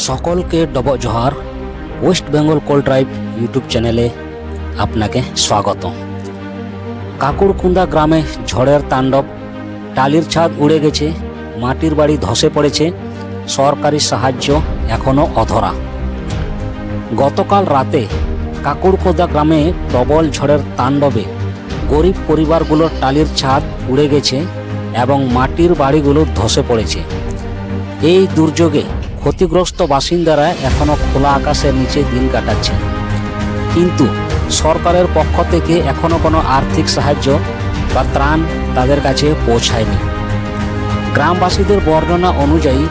সকলকে ডব Johar, West Bengal Kol drive YouTube চ্যানেলে আপনাকে স্বাগত কাকুরকুন্দা গ্রামে ঝড়ের তাণ্ডব, টালির ছাদ উড়ে গেছে, মাটির বাড়ি ধসে পড়েছে, সরকারি সাহায্য এখনও অধরা। গতকাল রাতে কাকুরকোদা গ্রামে প্রবল ঝড়ের তাণ্ডবে গরিব পরিবারগুলোর টালির ছাদ উড়ে গেছে এবং মাটির বাড়িগুলো ধসে পড়েছে। এই দুর্যোগে ক্ষতিগ্রস্ত বাসিন্দারা এখনও খোলা আকাশের নিচে দিন কাটাচ্ছেন কিন্তু সরকারের পক্ষ থেকে এখনও কোনো আর্থিক সাহায্য বা ত্রাণ তাদের কাছে পৌঁছায়নি। গ্রামবাসীদের বর্ণনা অনুযায়ী,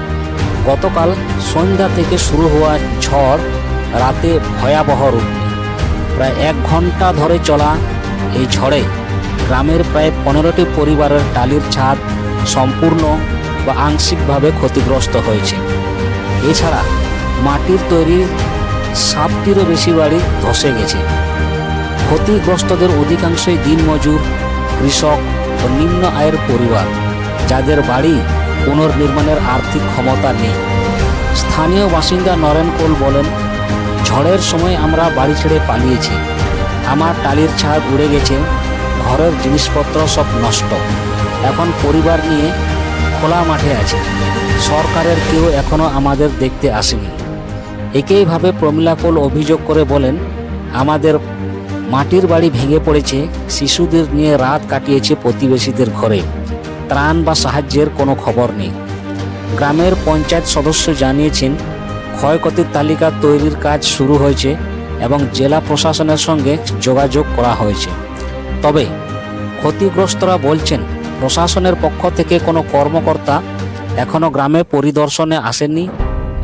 গতকাল সন্ধ্যা থেকে শুরু হওয়া ঝড় রাতে ভয়াবহ রূপ প্রায় এক ঘণ্টা ধরে চলা এই ঝড়ে গ্রামের প্রায় পনেরোটি পরিবারের টালির ছাদ সম্পূর্ণ বা আংশিকভাবে ক্ষতিগ্রস্ত হয়েছে। এছাড়া মাটির তৈরি সাতটিরও বেশি বাড়ি ধসে গেছে। ক্ষতিগ্রস্তদের অধিকাংশই দিনমজুর, কৃষক ও নিম্ন আয়ের পরিবার, যাদের বাড়ি পুনর্নির্মাণের আর্থিক ক্ষমতা নেই। স্থানীয় বাসিন্দা নরেন কোল বলেন, ঝড়ের সময় আমরা বাড়ি ছেড়ে পালিয়েছি। আমার টালির ছাদ উড়ে গেছে, ঘরের জিনিসপত্র সব নষ্ট। এখন পরিবার নিয়ে খোলা মাঠে আছে। সরকারের কেউ এখনও আমাদের দেখতে আসেনি। একইভাবে প্রমিলা কোল অভিযোগ করে বলেন, আমাদের মাটির বাড়ি ভেঙে পড়েছে, শিশুদের নিয়ে রাত কাটিয়েছে প্রতিবেশীদের ঘরে। ত্রাণ বা সাহায্যের কোনো খবর নেই। গ্রামের পঞ্চায়েত সদস্য জানিয়েছেন, ক্ষয়ক্ষতির তালিকা তৈরির কাজ শুরু হয়েছে এবং জেলা প্রশাসনের সঙ্গে যোগাযোগ করা হয়েছে। তবে ক্ষতিগ্রস্তরা বলছেন, প্রশাসনের পক্ষ থেকে কোনো কর্মকর্তা এখনও গ্রামে পরিদর্শনে আসেননি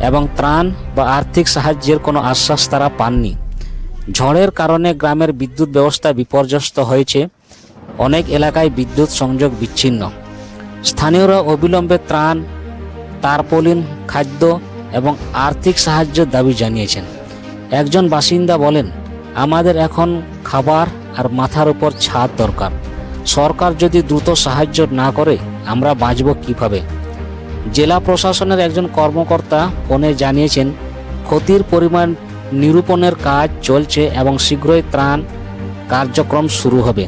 এবং ত্রাণ বা আর্থিক সাহায্যের কোনো আশ্বাস তারা পাননি। ঝড়ের কারণে গ্রামের বিদ্যুৎ ব্যবস্থা বিপর্যস্ত হয়েছে। অনেক এলাকায় বিদ্যুৎ সংযোগ বিচ্ছিন্ন। স্থানীয়রা অবিলম্বে ত্রাণ, তারপলিন, খাদ্য এবং আর্থিক সাহায্যের দাবি জানিয়েছেন। একজন বাসিন্দা বলেন, আমাদের এখন খাবার আর মাথার উপর ছাদ দরকার। সরকার যদি দ্রুত সাহায্য না করে, আমরা বাঁচব কীভাবে? জেলা প্রশাসনের একজন কর্মকর্তা ফোনে জানিয়েছেন, ক্ষতির পরিমাণ নিরূপণের কাজ চলছে এবং শীঘ্রই ত্রাণ কার্যক্রম শুরু হবে।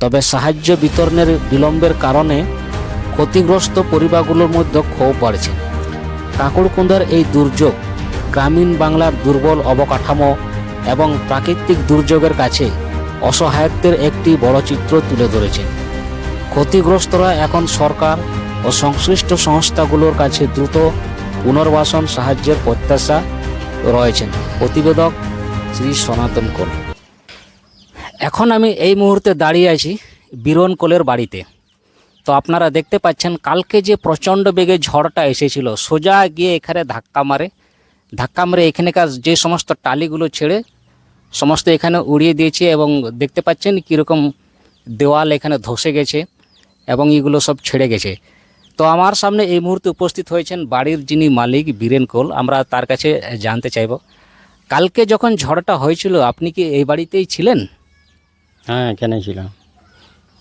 তবে সাহায্য বিতরণের বিলম্বের কারণে ক্ষতিগ্রস্ত পরিবারগুলোর মধ্যে ক্ষোভ বাড়ছে। কাকুড়কুন্দার এই দুর্যোগ গ্রামীণ বাংলার দুর্বল অবকাঠামো এবং প্রাকৃতিক দুর্যোগের কাছে অসহায়ত্বের একটি বড় চিত্র তুলে ধরেছে। ক্ষতিগ্রস্তরা এখন সরকার ও সংশ্লিষ্ট সংস্থাগুলোর কাছে দ্রুত পুনর্বাসন সাহায্যের প্রত্যাশা রয়েছেন। প্রতিবেদক শ্রী সনাতন কোল। এখন আমি এই মুহূর্তে দাঁড়িয়ে আছি বীরন কোলের বাড়িতে। তো আপনারা দেখতে পাচ্ছেন, কালকে যে প্রচণ্ড বেগে ঝড়টা এসেছিল, সোজা গিয়ে এখানে ধাক্কা মারে। ধাক্কা মারে এখানকার যে সমস্ত টালিগুলো ছেড়ে সমস্ত এখানে উড়িয়ে দিয়েছে এবং দেখতে পাচ্ছেন কীরকম দেওয়াল এখানে ধসে গেছে এবং এগুলো সব ছেড়ে গেছে। তো আমার সামনে এই মুহূর্তে উপস্থিত হয়েছেন বাড়ির যিনি মালিক বীরেন কোল আমরা তার কাছে জানতে চাইব। কালকে যখন ঝড়টা হয়েছিল আপনি কি এই বাড়িতেই ছিলেন? হ্যাঁ এখানে ছিলাম।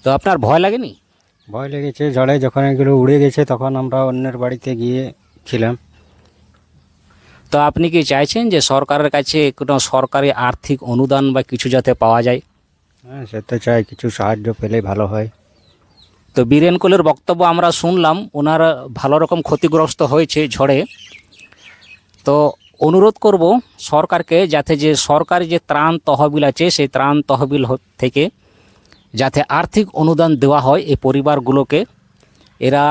তো আপনার ভয় লাগেনি? ভয় লেগেছে ঝড়ে যখন এগুলো উড়ে গেছে তখন আমরা অন্যের বাড়িতে গিয়ে ছিলাম। তো আপনি কি চাইছেন যে সরকারের কাছে কোনো সরকারি আর্থিক অনুদান বা কিছু যাতে পাওয়া যায়? হ্যাঁ সে তো চাই কিছু সাহায্য পেলে ভালো হয়। তো বীরেন কোলের বক্তব্য আমরা শুনলাম, ওনার ভালো রকম ক্ষতিগ্রস্ত হয়েছে ঝড়ে। তো অনুরোধ করব সরকারকে যাতে যে সরকারি যে ত্রাণ তহবিল আছে, সেই ত্রাণ তহবিল থেকে যাতে আর্থিক অনুদান দেওয়া হয় এই পরিবারগুলোকে। এরা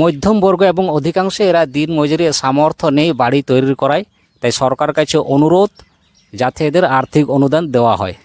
মধ্যম বর্গ এবং অধিকাংশে এরা দিন মজুরি, সামর্থ্য নেই বাড়ি তৈরি করায়। তাই সরকার কাছে অনুরোধ যাতে এদের আর্থিক অনুদান দেওয়া হয়।